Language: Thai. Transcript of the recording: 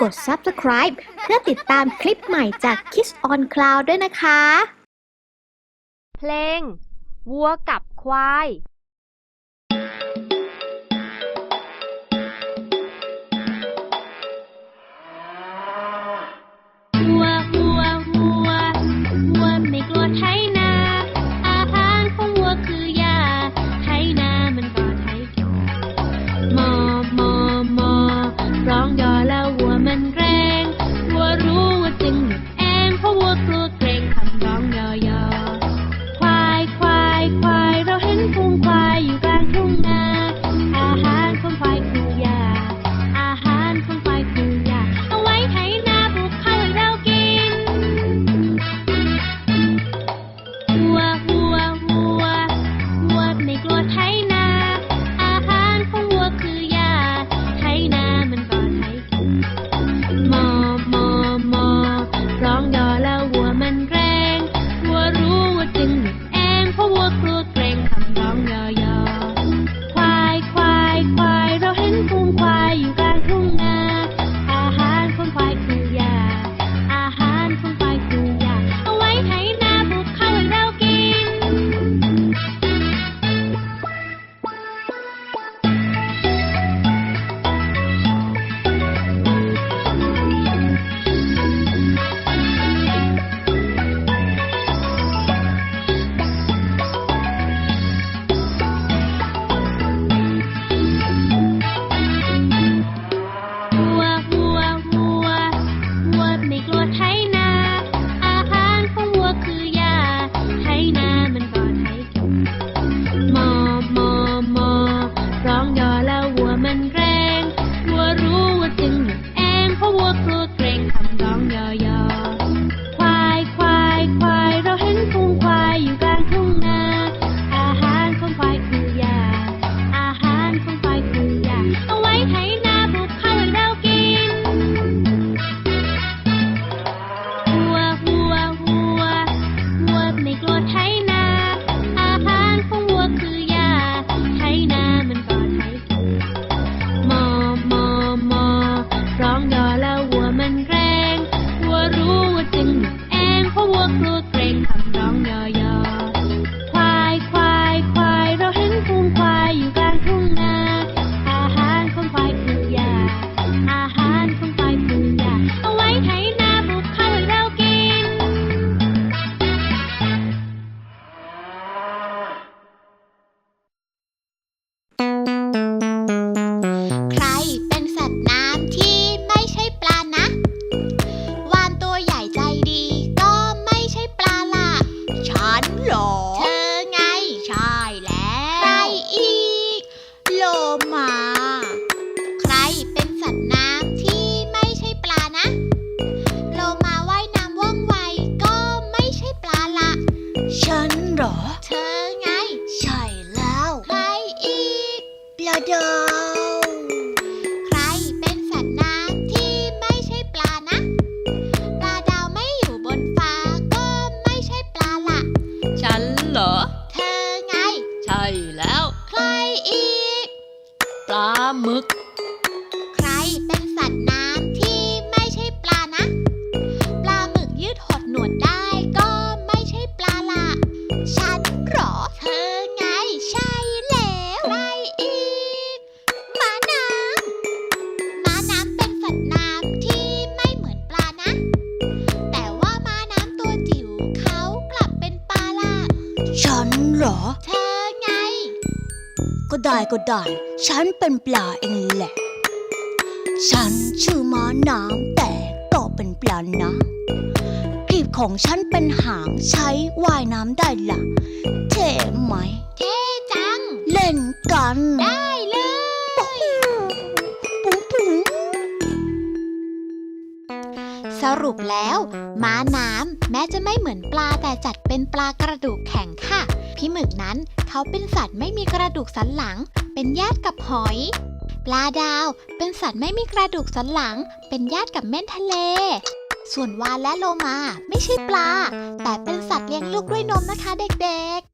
กด subscribe เพื่อติดตามคลิปใหม่จาก Kiss on Cloud ด้วยนะคะ เพลง วัวกับควาย ฉันเหรอ เธอไง ใช่แล้ว ใครอีกปลาดาว ใครเป็นสัตว์น้ำที่ไม่ใช่ปลานะ ปลาดาวไม่อยู่บนฟ้าก็ไม่ใช่ปลาละ ฉันเหรอ เธอไง ใช่แล้ว ใครอีก ปลาหมึก น้ำที่ไม่เหมือนปลานะ แต่ว่าน้ำตัวจิ๋วเขากลับเป็นปลาล่ะ ฉันหรอ เธอไง ก็ได้ก็ได้ ฉันเป็นปลาเองแหละ ฉันชื่อมาน้ำแต่ก็เป็นปลานะกรีบของฉันเป็นหางใช้ว่ายน้ำได้ละ่ะ เท่ไหม เท่จัง เล่นกัน ได้เลย สรุปแล้วม้าน้ำแม้จะไม่เหมือนปลาแต่จัดเป็นปลากระดูกแข็งค่ะ พี่หมึกนั้นเขาเป็นสัตว์ไม่มีกระดูกสันหลัง เป็นญาติกับหอย ปลาดาว เป็นสัตว์ไม่มีกระดูกสันหลัง เป็นญาติกับเม่นทะเล ส่วนวาฬและโลมาไม่ใช่ปลา แต่เป็นสัตว์เลี้ยงลูกด้วยนมนะคะเด็กๆ